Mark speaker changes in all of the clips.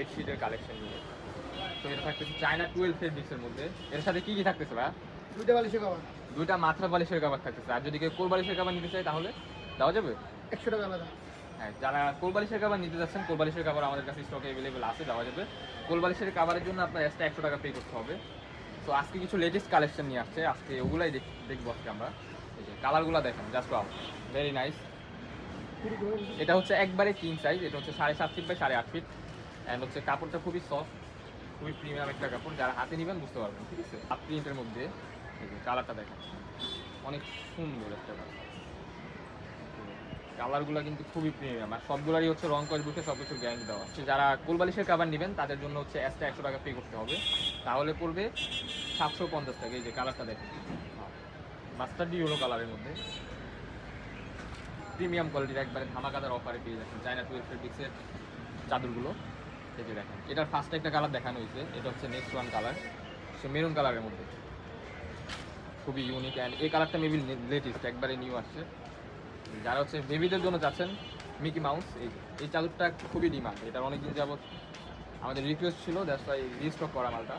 Speaker 1: বেডশিটের collection নিয়ে। তো এটা থাকতেছে চায়না টুয়েলভ ফেব্রিক্সের মধ্যে। এর সাথে কি কি থাকতেছে ভাই?
Speaker 2: দুইটা বালিশের খাবার
Speaker 1: দুইটা মাথা বালিশের কাবার থাকতেছে। আর যদি কেউ কোল বালিশের কাবার নিতে চায় তাহলে দেওয়া যাবে?
Speaker 2: একশো টাকা আলাদা।
Speaker 1: হ্যাঁ যারা কোলবালিশের কাবার নিতে যাচ্ছেন কোলবালিশের কাবার আমাদের কাছে স্টকে অ্যাভেলেবেল আছে দেওয়া যাবে। কোলবালিশের কাবারের জন্য আপনার এক্সট্রা একশো টাকা পে করতে হবে। তো আজকে কিছু লেটেস্ট কালেকশন নিয়ে আসছে। আজকে ওগুলাই দেখ- দেখব আজকে আমরা। এই যে কালারগুলো দেখেন জাস্ট ওয়াও ভেরি নাইস এটা হচ্ছে একবারে কিং সাইজ এটা হচ্ছে সাড়ে সাত ফিট বাই সাড়ে আট ফিট অ্যান্ড হচ্ছে কাপড়টা খুবই সফট খুবই প্রিমিয়াম একটা কাপড়। যারা হাতে নেবেন বুঝতে পারবেন, ঠিক আছে? হাফ প্রিন্টের মধ্যে কালারটা দেখেন অনেক সুন্দর একটা কালার কালারগুলো কিন্তু খুবই প্রিমিয়াম আর সবগুলোরই হচ্ছে রং কস বুঝে সব কিছু গ্যারান্টি দেওয়া হচ্ছে যারা কোলবালিশের কাবার নেবেন, তাদের জন্য হচ্ছে এক্সট্রা একশো টাকা পে করতে হবে। তাহলে পড়বে সাতশো পঞ্চাশ টাকা। এই যে কালারটা দেখেন। মাস্টার্ডি হলো কালারের মধ্যে। প্রিমিয়াম কোয়ালিটির একবারে ধামাকাদার অফারে পেয়ে যাচ্ছেন। চায়না টুয়েলভ ফেব্রিক্সের চাদরগুলো। যে দেখেন এটার ফার্স্ট একটা কালার দেখানো হয়েছে এটা হচ্ছে নেক্সট ওয়ান কালার সে মেরুন কালারের মধ্যে। খুবই ইউনিক অ্যান্ড এই কালারটা মেবি লেটেস্ট একবারে নিউ আসছে। যারা হচ্ছে বেবিদের জন্য চাচ্ছেন মিকি মাউস এই এই চাদরটা খুবই ডিমান্ড এটা অনেকদিন যাবত আমাদের রিকোয়েস্ট ছিল দ্যাটস ওয়াই রিস্টক করা মালটা।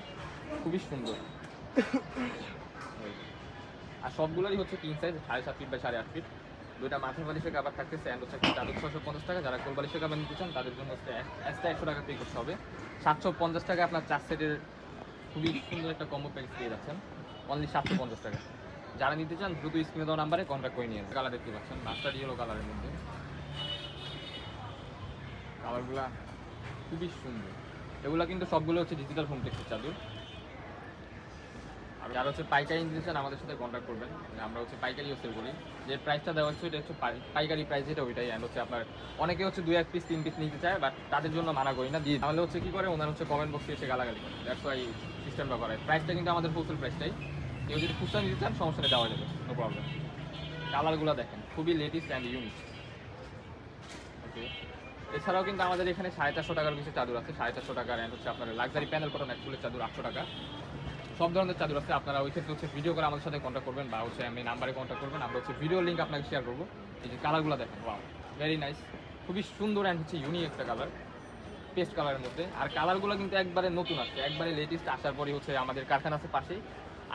Speaker 1: খুবই সুন্দর। আর সবগুলোরই হচ্ছে কিং সাইজ সাড়ে সাত ফিট বাই সাড়ে আট ফিট দুইটা মাথার বালিশের কাবার থাকতেছে অ্যান্ড হচ্ছে একটা চাদর ছশো পঞ্চাশ টাকা। যারা কোল বালিশের কাবার নিতে চান, তাদের জন্য হচ্ছে এক্সট্রা একশো টাকা পে করতে হবে। সাতশো পঞ্চাশ টাকা আপনার চার সেটের খুবই সুন্দর একটা কম্বো প্যাকেজ পেয়ে যাচ্ছেন। অনলি সাতশো পঞ্চাশ টাকা। যারা নিতে চান, দ্রুত স্ক্রিনে দেওয়া নাম্বারে কন্ট্যাক্ট করে নিয়ে কালার দেখতে পাচ্ছেন মাস্টার ইয়েলো কালারের মধ্যে। কালারগুলা খুবই সুন্দর। এগুলো কিন্তু সবগুলো হচ্ছে ডিজিটাল হোম টেক্সের চাদর। যারা হচ্ছে পাইকারি নিতে চান আমাদের সাথে কন্ট্যাক্ট করবেন। আমরা হচ্ছে পাইকারিও সেল করি। যে প্রাইসটা দেওয়া হচ্ছে, এটা হচ্ছে পাই- পাইকারি প্রাইস যেটা, ওইটাই। অ্যান্ড হচ্ছে আপনার, অনেকে হচ্ছে দুই এক পিস তিন পিস নিতে চায় বাট তাদের জন্য মানা করি না, দিয়ে তাহলে হচ্ছে কি করে, ওনারা হচ্ছে কমেন্ট বক্সে এসে গালাগালি করে। দ্যাটস ওয়াই সিস্টেমটা করে প্রাইসটা কিন্তু আমাদের হোলসেল প্রাইসটাই কেউ যদি খুচরা নিতে চান সমস্যা নেই দেওয়া যাবে। নো প্রবলেম কালারগুলো দেখেন। খুবই লেটেস্ট অ্যান্ড ইউনিক ওকে এছাড়াও কিন্তু আমাদের এখানে সাড়ে চারশো টাকার কিছু চাদর আছে। সাড়ে চারশো টাকার অ্যান্ড হচ্ছে আপনার লাক্সারি প্যানেল কটন অ্যাকচুয়ালি চাদর আটশো টাকা। সব ধরনের চাদর আছে, আপনারা ওই ক্ষেত্রে হচ্ছে ভিডিও করে আমাদের সাথে কন্ট্যাক্ট করবেন বা হচ্ছে আমি নাম্বারে কন্ট্যাক্ট করবেন, আমরা হচ্ছে ভিডিও লিঙ্ক আপনাকে শেয়ার করব। এই যে কালারগুলো দেখেন ওয়াও ভেরি নাইস খুবই সুন্দর অ্যান্ড হচ্ছে ইউনিক একটা কালার পেস্ট কালারের মধ্যে। আর কালারগুলো কিন্তু একবারে নতুন আসছে, একবারে লেটেস্ট আসার পরে হচ্ছে আমাদের কারখানা আছে পাশেই।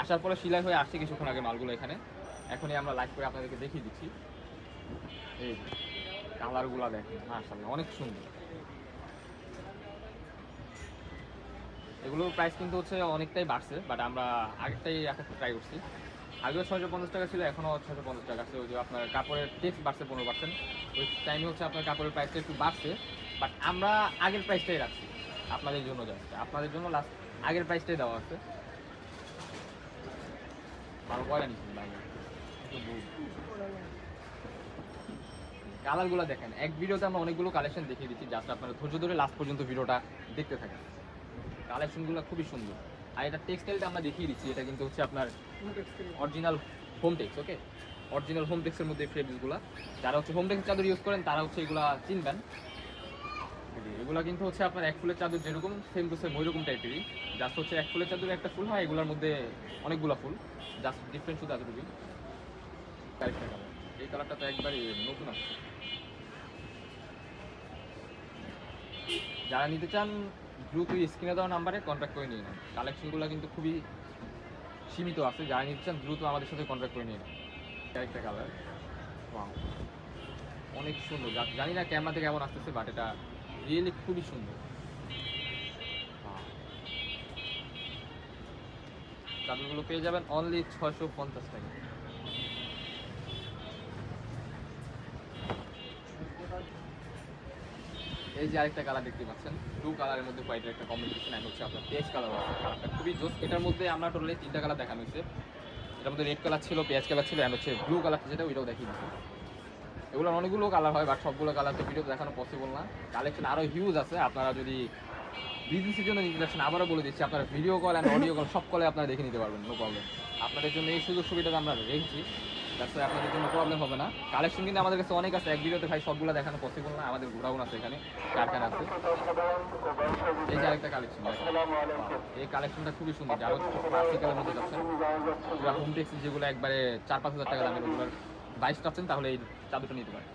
Speaker 1: আসার পরে সিলাই হয়ে আসছে কিছুক্ষণ আগে মালগুলো এখানে। এখনই আমরা লাইভ করে আপনাদেরকে দেখিয়ে দিচ্ছি। এই কালারগুলো দেখেন, মাশাআল্লাহ, অনেক সুন্দর। এগুলোর প্রাইস কিন্তু হচ্ছে অনেকটাই বাড়ছে বাট আমরা আগেরটাই রাখার ট্রাই করছি। আগেও ছয়শো পঞ্চাশ টাকা ছিল, এখনও ছয়শো পঞ্চাশ টাকা আছে। ওই যে আপনার কাপড়ের টেক্স বাড়ছে পনেরো পার্সেন্ট ওই টাইমে হচ্ছে আপনার কাপড়ের প্রাইসটা একটু বাড়ছে বাট আমরা আগের প্রাইসটাই রাখছি আপনাদের জন্য যাচ্ছে আপনাদের জন্য লাস্ট আগের প্রাইসটাই দেওয়া আছে। ভালো নিচ্ছি কালারগুলো দেখেন, এক ভিডিওতে আমরা অনেকগুলো কালেকশন দেখিয়ে দিচ্ছি জাস্ট আপনারা ধৈর্য ধরে লাস্ট পর্যন্ত ভিডিওটা দেখতে থাকেন। কালেকশনগুলো খুবই সুন্দর। আর এটা টেক্সটাইলটা আমরা দেখিয়ে দিচ্ছি এটা কিন্তু হচ্ছে আপনার original home tex okay original home টেক্সের মধ্যে ফেব্রিক্সগুলো যারা হচ্ছে হোম টেক্সের চাদর ইউজ করেন তারা হচ্ছে এগুলা চিনবেন। এগুলা কিন্তু হচ্ছে আপনার এক ফুলের চাদর যেরকম সেম টু সেম ওইরকম টাইপেরই জাস্ট হচ্ছে এক ফুলের চাদর একটা ফুল হয় এগুলোর মধ্যে অনেকগুলো ফুল। জাস্ট ডিফারেন্স শুধু এতটুকুই কালার এই কালারটা তো একবারই নতুন আসছে। যারা নিতে চান দ্রুত স্ক্রিনে দেওয়া নাম্বারে কন্ট্যাক্ট করে নিয়ে নেন। কালেকশনগুলো কিন্তু খুবই সীমিত আছে যারা নিতে চান দ্রুত আমাদের সাথে কন্ট্যাক্ট করে নিয়ে নেন। একটা কালার অনেক সুন্দর। জানি না ক্যামেরাতে কেমন আসতেছে বাট এটা রিয়েলি খুবই সুন্দর. চাদরগুলো পেয়ে যাবেন অনলি ছশো পঞ্চাশ টাকা। এই যে আরেকটা কালার দেখতে পাচ্ছেন ব্লু কালারের মধ্যে হোয়াইটের একটা কম্বিনেশন অ্যান্ড হচ্ছে আপনার পেঁয়াজ কালার কালারটা খুবই জোস, এটার মধ্যে আমরা টোটালি তিনটা কালার দেখানো হয়েছে। এটার মধ্যে রেড কালার ছিল, পেঁয়াজ কালার ছিল অ্যান্ড হচ্ছে ব্লু কালারটা যেটা, ওইটাও দেখিয়ে দিচ্ছি। এগুলো অনেকগুলো কালার হয় বাট সবগুলো কালার তো ভিডিও দেখানো পসিবল না। কালেকশন আরও হিউজ আছে, আপনারা যদি বিজনেসের জন্য নিতে যাচ্ছেন, আবারও বলে দিচ্ছি, আপনারা video call and audio call সব কলে আপনারা দেখে নিতে পারবেন নো প্রবলেম আপনাদের জন্য এই সুযোগ সুবিধাটা আমরা রেখেছি। যাতে আপনাদের কোনো প্রবলেম হবে না। কালেকশন কিন্তু আমাদের কাছে অনেক আছে। এক ভিডিওতে ভাই সবগুলো দেখানো পসিবল না। আমাদের গোডাউন আছে এখানে। কারখানা আছে। এই যে আরেকটা কালেকশন এই কালেকশনটা খুবই সুন্দর। যারা ক্লাসিক্যালের মধ্যে যাচ্ছেন হোম টেক্সি যেগুলো একবারে চার পাঁচ হাজার টাকা দামের ওগুলোর বাইশ পাচ্ছেন তাহলে এই চাদরটা নিতে পারেন।